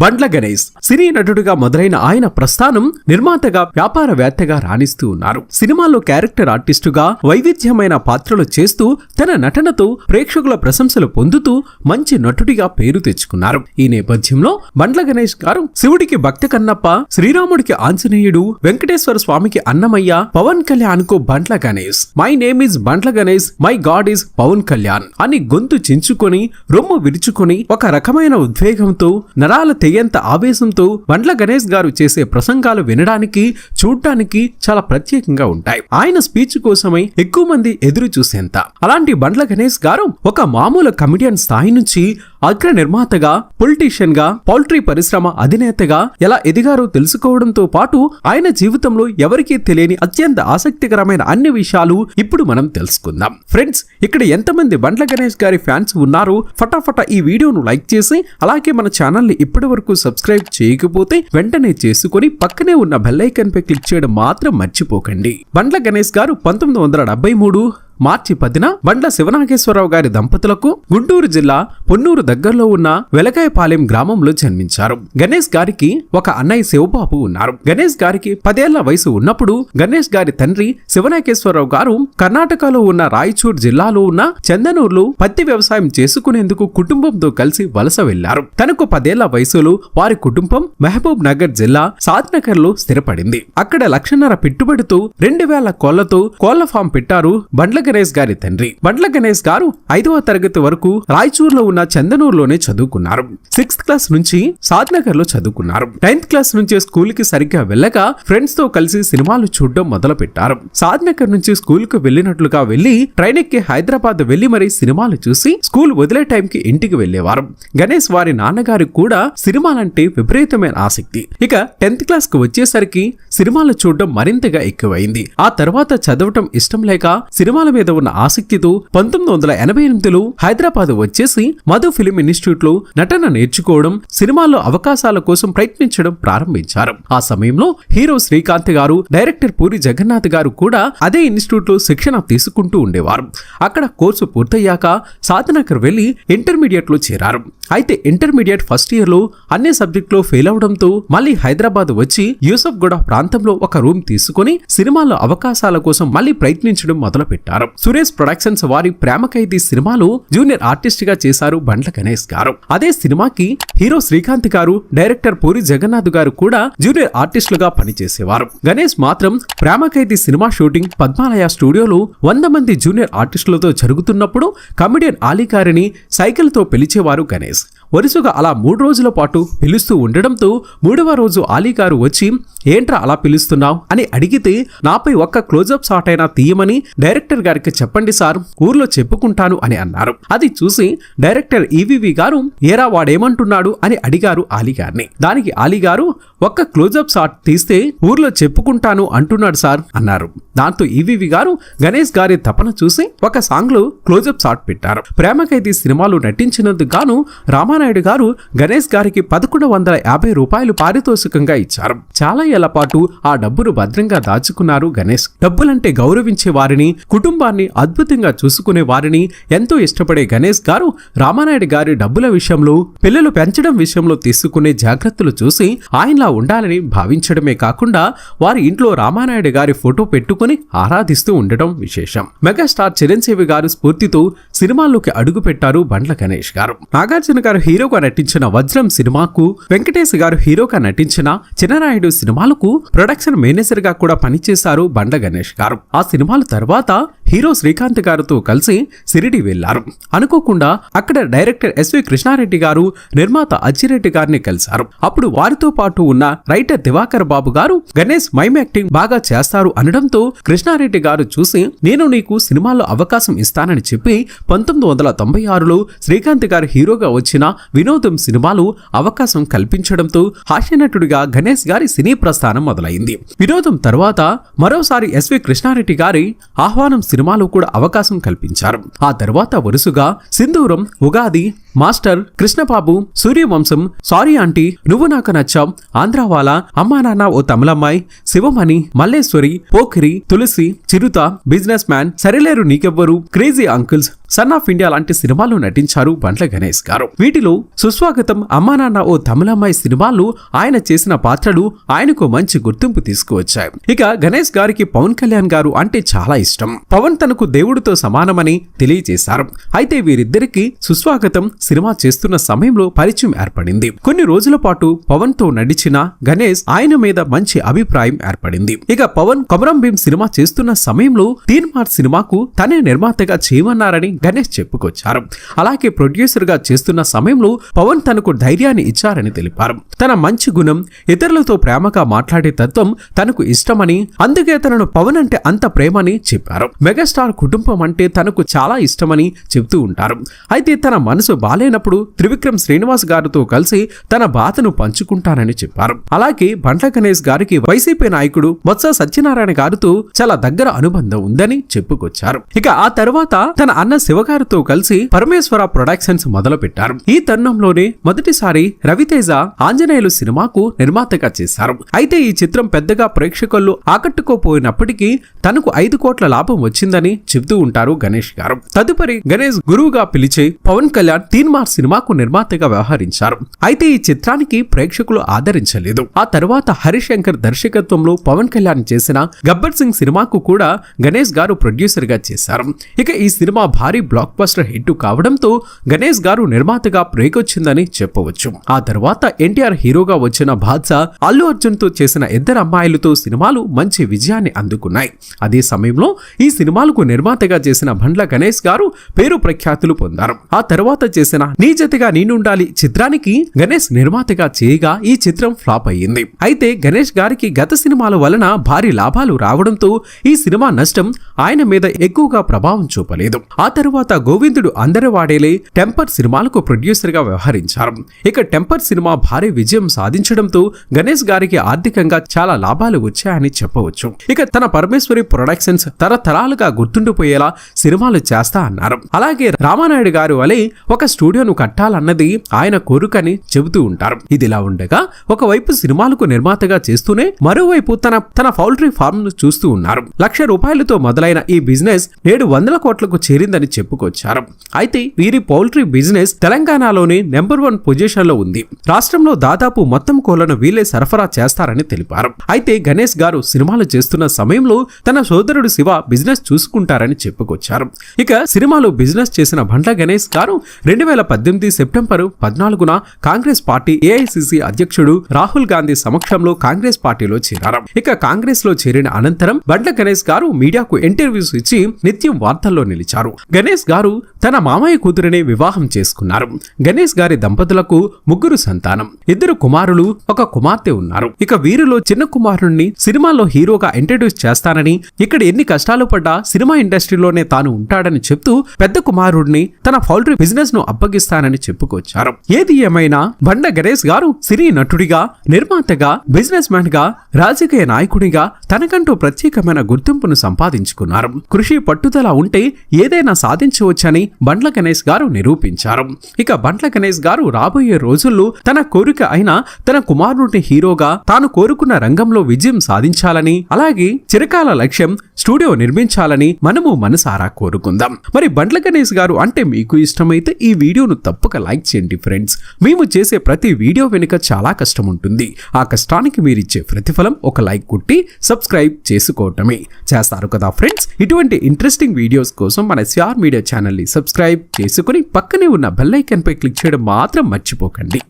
బండ్ల గణేష్ సినీ నటుడిగా మొదలైన ఆయన ప్రస్థానం నిర్మాతగా వ్యాపారవేత్తగా రాణిస్తూ ఉన్నారు. సినిమాల్లో క్యారెక్టర్ ఆర్టిస్టుగా వైవిధ్యమైన పాత్రలు చేస్తూ తన నటనతో ప్రేక్షకుల ప్రశంసలు పొందుతూ మంచి నటుడిగా పేరు తెచ్చుకున్నారు. ఈ నేపథ్యంలో బండ్ల గణేష్ గారు శివుడికి భక్త కన్నప్ప శ్రీరాముడికి ఆంజనేయుడు వెంకటేశ్వర స్వామికి అన్నమయ్య పవన్ కళ్యాణ్కు Bandla Ganesh. My name is Bandla Ganesh my God is Pawan Kalyan అని గొంతు చించుకొని రొమ్ము విరుచుకొని ఒక రకమైన ఉద్వేగంతో నరాల తెయ్యంత ఆవేశంతో బండ్ల గణేష్ గారు చేసే ప్రసంగాలు వినడానికి చూడటానికి చాలా ప్రత్యేకంగా ఉంటాయి. ఆయన స్పీచ్ కోసమై ఎక్కువ మంది ఎదురు చూసేంత. అలాంటి బండ్ల గణేష్ గారు ఒక మామూలు కమిడియన్ స్థాయి నుంచి అగ్ర నిర్మాతగా పొలిటీషియన్గా పౌల్ట్రీ పరిశ్రమ అధినేతగా ఎలా ఎదిగారో తెలుసుకోవడంతో పాటు ఆయన జీవితంలో ఎవరికీ తెలియని అత్యంత ఆసక్తికరమైన అన్ని విషయాలు ఇప్పుడు మనం తెలుసుకుందాం. ఫ్రెండ్స్ ఇక్కడ ఎంతమంది బండ్ల గణేష్ గారి ఫ్యాన్స్ ఉన్నారో ఫటాఫట ఈ వీడియోను లైక్ చేసి అలాగే మన ఛానల్ని ఇప్పటి వరకు సబ్స్క్రైబ్ చేయకపోతే వెంటనే చేసుకొని పక్కనే ఉన్న బెల్లైకన్ పై క్లిక్ చేయడం మాత్రం మర్చిపోకండి. బండ్ల గణేష్ గారు పంతొమ్మిది వందల డెబ్బై మూడు మార్చి పదిన బండ్ల శివనాగేశ్వరరావు గారి దంపతులకు గుంటూరు జిల్లా పొన్నూరు దగ్గరలో ఉన్న వెలకాయపాలెం గ్రామంలో జన్మించారు. గణేష్ గారికి ఒక అన్నయ్య శివబాబు ఉన్నారు. గణేష్ గారికి పదేళ్ళ వయసు ఉన్నప్పుడు గణేష్ గారి తండ్రి శివనాగేశ్వరరావు గారు కర్ణాటకలో ఉన్న రాయచూర్ జిల్లాలో ఉన్న చందనూరులో పత్తి వ్యవసాయం చేసుకునేందుకు కుటుంబంతో కలిసి వలస వెళ్ళారు తనకు పదేళ్ళ వయసులో వారి కుటుంబం మహబూబ్ నగర్ జిల్లా సాద్నగర్లో స్థిరపడింది. అక్కడ లక్షన్నర పెట్టుబడితో రెండు వేల కోళ్ళతో కోళ్ళ ఫామ్ పెట్టారు బండ్ల గణేష్ గారి తండ్రి. బండ్ల గణేష్ గారు ఐదవ తరగతి వరకు రాయచూర్లో ఉన్న చందనూరులోనే చదువుకున్నారు. సిక్స్త్ క్లాస్ నుంచి సాద్నగర్లో చదువుకున్నారు. టెన్త్ క్లాస్ నుంచి స్కూల్కి సరిగ్గా వెళ్ళక ఫ్రెండ్స్తో కలిసి సినిమాలు చూడడం మొదలు పెట్టారు సాద్నగర్ నుంచి స్కూల్కు వెళ్ళినట్లుగా వెళ్ళి ట్రైన్ ఎక్కి హైదరాబాద్ వెళ్ళి మరీ సినిమాలు చూసి స్కూల్ వదిలే టైంకి ఇంటికి వెళ్ళేవారు గణేష్ వారి నాన్నగారు కూడా సినిమాలంటే విపరీతమైన ఆసక్తి. ఇక టెన్త్ క్లాస్కు వచ్చేసరికి సినిమాలు చూడడం మరింతగా ఎక్కువైంది. ఆ తర్వాత చదవటం ఇష్టం లేక సినిమాల మీద ఉన్న ఆసక్తితో పంతొమ్మిది వందల ఎనభై ఎనిమిదిలో హైదరాబాద్ వచ్చేసి మధు ఫిలిం ఇన్స్టిట్యూట్లో నటన నేర్చుకోవడం సినిమాల్లో అవకాశాల కోసం ప్రయత్నించడం ప్రారంభించారు. ఆ సమయంలో హీరో శ్రీకాంత్ గారు డైరెక్టర్ పూరి జగన్నాథ్ గారు కూడా అదే ఇన్స్టిట్యూట్లో శిక్షణ తీసుకుంటూ ఉండేవారు. అక్కడ కోర్సు పూర్తయ్యాక సాధనకర్ వెళ్ళి ఇంటర్మీడియట్లో చేరారు. అయితే ఇంటర్మీడియట్ ఫస్ట్ ఇయర్లో అన్ని సబ్జెక్టులో ఫెయిల్ అవడంతో మళ్ళీ హైదరాబాద్ వచ్చి యూసఫ్ గూడ ప్రాంతంలో ఒక రూమ్ తీసుకుని సినిమాలో అవకాశాల కోసం మళ్ళీ ప్రయత్నించడం మొదలుపెట్టారు. సురేష్ ప్రొడక్షన్స్ వారి ప్రేమ ఖైదీ సినిమాలో జూనియర్ ఆర్టిస్ట్గా చేశారు బండ్ల గణేష్ గారు. అదే సినిమాకి హీరో శ్రీకాంత్ గారు డైరెక్టర్ పూరి జగన్నాథ్ గారు కూడా జూనియర్ ఆర్టిస్టులుగా పనిచేసేవారు. గణేష్ మాత్రం ప్రేమ ఖైదీ సినిమా షూటింగ్ పద్మాలయ స్టూడియోలో వంద మంది జూనియర్ ఆర్టిస్టులతో జరుగుతున్నప్పుడు కమెడియన్ ఆలీ గారిని సైకిల్తో పిలిచేవారు గణేష్. వరుసగా అలా మూడు రోజుల పాటు పిలుస్తూ ఉండడంతో మూడవ రోజు ఆలీ గారు వచ్చి ఏంట్రా అలా పిలుస్తున్నావు? అని అడిగితే నాపై ఒక్క క్లోజప్ షాట్ అయినా తీయమని డైరెక్టర్ గారికి చెప్పండి సార్ ఊర్లో చెప్పుకుంటాను అని అన్నారు. అది చూసి డైరెక్టర్ ఈవీవి గారు ఏరా వాడేమంటున్నాడు? అని అడిగారు ఆలీ గారిని. దానికి ఆలీ గారు ఒక్క క్లోజప్ షాట్ తీస్తే ఊర్లో చెప్పుకుంటాను అంటున్నాడు సార్ అన్నారు. దాంతో ఈవీవి గారు గణేష్ గారి తపన చూసి ఒక సాంగ్లో క్లోజప్ షాట్ పెట్టారు. ప్రేమ సినిమాలో నటించినందుకు గాను రామానాయుడు గారు గణేష్ గారికి పదకొండు వందల యాభై రూపాయలు పారితోషికంగా ఇచ్చారు. చాలా ఏళ్ళ పాటు ఆ డబ్బును భద్రంగా దాచుకున్నారు గణేష్. డబ్బులంటే గౌరవించే వారిని కుటుంబాన్ని అద్భుతంగా చూసుకునే వారిని ఎంతో ఇష్టపడే గణేష్ గారు రామానాయుడు గారి డబ్బుల విషయంలో పిల్లలు పెంచడం విషయంలో తీసుకునే జాగ్రత్తలు చూసి ఆయనలా ఉండాలని భావించడమే కాకుండా వారి ఇంట్లో రామానాయుడు గారి ఫోటో పెట్టుకుని ఆరాధిస్తూ ఉండటం విశేషం. మెగాస్టార్ చిరంజీవి గారు స్ఫూర్తితో సినిమాల్లోకి అడుగు పెట్టారు బండ్ల గణేష్ గారు. నాగార్జున గారు హీరోగా నటించిన వజ్రం సినిమాకు వెంకటేష్ గారు హీరోగా నటించిన చిన్నరాయుడు సినిమాలకు ప్రొడక్షన్ మేనేజర్గా కూడా పనిచేశారు బండ్ల గణేష్ గారు. ఆ సినిమాల తర్వాత హీరో శ్రీకాంత్ గారితో కలిసి సిరిడి వెళ్ళారు అనుకోకుండా అక్కడ డైరెక్టర్ ఎస్వి కృష్ణారెడ్డి గారు నిర్మాత అచ్చిరెడ్డి గారిని కలిశారు. అప్పుడు వారితో పాటు ఉన్న రైటర్ దివాకర్ బాబు గారు గణేష్ మైమ్ యాక్టింగ్ బాగా చేస్తారు అనడంతో కృష్ణారెడ్డి గారు చూసి నేను నీకు సినిమాల్లో అవకాశం ఇస్తానని చెప్పి పంతొమ్మిది వందల తొంభై ఆరులో శ్రీకాంత్ గారు హీరోగా వచ్చిన వినోదం సినిమాలు అవకాశం కల్పించడంతో హాస్యనటుడిగా గణేష్ గారి సినీ ప్రస్థానం మొదలైంది. వినోదం తర్వాత మరోసారి ఎస్వి కృష్ణారెడ్డి గారి ఆహ్వానం సినిమాలో కూడా అవకాశం కల్పించారు. ఆ తర్వాత వరుసగా Sindhooram Ugadi master Krishnababu Suryavamsam sorry aunty Nuvvu Naaku Nachavu Andhrawala Amma Nanna O Tamilammayi Shivamani Malliswari Pokiri Tulasi Chirutha businessman Sarileru Neekevvaru crazy uncles son of India లాంటి సినిమాలు నటించారు బండ్ల గణేష్ గారు. వీటిలో సుస్వాగతం అమ్మా నాన్న ఓ తమిళమ్మాయి సినిమాలు ఆయన చేసిన పాత్రలు ఆయనకు మంచి గుర్తింపు తీసుకువచ్చాయి. ఇక గణేష్ గారికి పవన్ కళ్యాణ్ గారు అంటే చాలా ఇష్టం. పవన్ తనకు దేవుడితో సమానమని తెలియజేశారు. అయితే వీరిద్దరికి సుస్వాగతం సినిమా చేస్తున్న సమయంలో పరిచయం ఏర్పడింది. కొన్ని రోజుల పాటు పవన్తో నడిచిన గణేష్ ఆయన మీద మంచి అభిప్రాయం ఏర్పడింది. ఇక పవన్ కొమరం భీం సినిమా చేస్తున్న సమయంలో తీన్మార్ సినిమాకు తనే నిర్మాతగా చేయమన్నారని గణేష్ చెప్పుకొచ్చారు. అలాగే ప్రొడ్యూసర్గా చేస్తున్న సమయంలో పవన్ తనకు ధైర్యాన్ని ఇచ్చారని తెలిపారు. తన మంచి గుణం ఇతరులతో ప్రేమగా మాట్లాడే తత్వం తనకు ఇష్టమని అందుకే తనను పవన్ అంటే అంత ప్రేమని చెప్పారు. మెగాస్టార్ కుటుంబం అంటే తనకు చాలా ఇష్టమని చెబుతూ ఉంటారు. అయితే తన మనసు బాలేనప్పుడు త్రివిక్రమ్ శ్రీనివాస్ గారితో కలిసి తన బాధను పంచుకుంటానని చెప్పారు. అలాగే బండ్ల గణేష్ గారికి వైసీపీ నాయకుడు బొత్స సత్యనారాయణ గారితో చాలా దగ్గర అనుబంధం ఉందని చెప్పుకొచ్చారు. ఇక ఆ తర్వాత తన అన్న శివగారితో కలిసి పరమేశ్వర ప్రొడక్షన్స్ మొదలు పెట్టారు ఈ తరుణంలోనే మొదటిసారి రవితేజ ఆంజనేయులు సినిమాకు నిర్మాతగా చేశారు. అయితే ఈ చిత్రం పెద్దగా ప్రేక్షకులు ఆకట్టుకోపోయినప్పటికీ తనకు ఐదు కోట్ల లాభం వచ్చిందని చెబుతూ ఉంటారు గణేష్ గారు. తదుపరి గణేష్ గురువుగా పిలిచి పవన్ కళ్యాణ్ తీన్మార్ సినిమాకు నిర్మాతగా వ్యవహరించారు. అయితే ఈ చిత్రానికి ప్రేక్షకులు ఆదరించలేదు. ఆ తర్వాత హరిశంకర్ దర్శకత్వంలో పవన్ కళ్యాణ్ చేసిన గబ్బర్ సింగ్ సినిమాకు కూడా గణేష్ గారు ప్రొడ్యూసర్గా చేశారు. ఇక ఈ సినిమా భారీ బ్లాక్ బస్టర్ హిట్ కావడంతో గణేష్ గారు నిర్మాతగా బ్రేకొచ్చిందని చెప్పవచ్చు. ఆ తర్వాత ఎన్టీఆర్ హీరోగా వచ్చిన బాద్షా అల్లు అర్జున్తో చేసిన ఇద్దరు అమ్మాయిలతో సినిమాలు మంచి విజయాన్ని అందుకున్నాయి. అదే సమయంలో ఈ సినిమాలకు నిర్మాతగా చేసిన బండ్ల గణేష్ గారు పేరు ప్రఖ్యాతులు పొందారు. ఆ తర్వాత చేసిన నీ జతగా నేనుండాలి చిత్రానికి గణేష్ నిర్మాతగా చేయగా ఈ చిత్రం ఫ్లాప్ అయ్యింది. అయితే గణేష్ గారికి గత సినిమాల వలన భారీ లాభాలు రావడంతో ఈ సినిమా నష్టం ఆయన మీద ఎక్కువగా ప్రభావం చూపలేదు. ఆ తర్వాత గోవిందుడు అందరి వాడేలే టెంపర్ సినిమాలకు ప్రొడ్యూసర్గా వ్యవహరించారు. ఇక టెంపర్ సినిమా భారీ విజయం సాధించడంతో గణేష్ గారికి ఆర్థికంగా చాలా లాభాలు వచ్చాయని చెప్పవచ్చు. ఇక తన పరమేశ్వరి ప్రొడక్షన్స్ తరతరాలుగా గుర్తుండిపోయేలా సినిమాలు చేస్తా అన్నారు. అలాగే రామానాయుడు గారు వలె ఒక స్టూడియోను కట్టాలన్నది ఆయన కోరికని చెబుతూ ఉంటారు. ఇదిలా ఉండగా ఒకవైపు సినిమాలకు నిర్మాతగా చేస్తూనే మరోవైపు తన తన పౌల్ట్రీ ఫార్మ్ను చూస్తూ ఉన్నారు. లక్ష రూపాయలతో మొదలైన ఈ బిజినెస్ నేడు వందల కోట్లకు చేరిందని చెప్పుకొచ్చారు. అయితే వీరి పౌల్ట్రీ బిజినెస్ తెలంగాణలోని నెంబర్ వన్ పొజిషన్లో ఉంది. రాష్ట్రంలో దాదాపు మొత్తం కోళ్ళను వీళ్ళే సరఫరా చేస్తారని తెలిపారు. అయితే గణేష్ గారు సినిమాలు చేస్తున్న సమయంలో తన సోదరుడు శివ బిజినెస్ చూసుకుంటారని చెప్పుకొచ్చారు. ఇక సినిమాలు బిజినెస్ చేసిన బండ్ల గణేష్ గారు రెండు వేల పద్దెనిమిది సెప్టెంబర్ పద్నాలుగున కాంగ్రెస్ పార్టీ ఏఐసిసి అధ్యక్షుడు రాహుల్ గాంధీ సమక్షంలో కాంగ్రెస్ పార్టీలో చేరారు. ఇక కాంగ్రెస్లో చేరిన అనంతరం బండ్ల గణేష్ గారు మీడియాకు ఇంటర్వ్యూస్ ఇచ్చి నిత్యం వార్తల్లో నిలిచారు. గణేష్ గారు తన మామయ్య కూతురిని వివాహం చేసుకున్నారు. గణేష్ గారి దంపతులకు ముగ్గురు సంతానం. ఇద్దరు కుమారులు ఒక కుమార్తె ఉన్నారు. ఇక వీరిలో చిన్న కుమారుణ్ణి సినిమాలో హీరోగా ఇంట్రడ్యూస్ చేస్తానని ఇక్కడ ఎన్ని కష్టాలు పడ్డా సినిమా ఇండస్ట్రీలోనే తాను ఉంటాడని చెప్తూ పెద్ద కుమారుడిని తన పౌల్ట్రీ బిజినెస్ను అప్పగిస్తానని చెప్పుకొచ్చారు. ఏది ఏమైనా బండ గణేష్ గారు సినీ నటుడిగా నిర్మాతగా బిజినెస్ మ్యాన్గా రాజకీయ నాయకుడిగా తనకంటూ ప్రత్యేకమైన గుర్తింపును సంపాదించుకున్నారు. కృషి పట్టుదల ఉంటే ఏదైనా సాధించవచ్చని బండ్ల గణేష్ గారు నిరూపించారు. ఇక బండ్ల గణేష్ గారు రాబోయే రోజుల్లో తన కోరిక అయిన తన కుమారుడిని హీరోగా తాను కోరుకున్న రంగంలో విజయం సాధించాలని అలాగే చిరకాల లక్ష్యం స్టూడియో నిర్మించాలని మనము మనసారా కోరుకుందాం. మరి బండ్ల గణేష్ గారు అంటే మీకు ఇష్టమైతే ఈ వీడియోను తప్పక లైక్ చేయండి ఫ్రెండ్స్. మేము చేసే ప్రతి వీడియో వెనుక చాలా కష్టం ఉంటుంది. ఆ కష్టానికి మీరిచ్చే ప్రతిఫలం ఒక లైక్ కుట్టి సబ్స్క్రైబ్ చేసుకోవటమే. చేస్తారు కదా ఫ్రెండ్స్? ఇటువంటి ఇంట్రెస్టింగ్ వీడియోస్ కోసం మన సిఆర్ మీడియా ఛానల్ని సబ్స్క్రైబ్ చేసుకుని పక్కనే ఉన్న బెల్లైకన్పై పై క్లిక్ చేయడం మాత్రం మర్చిపోకండి.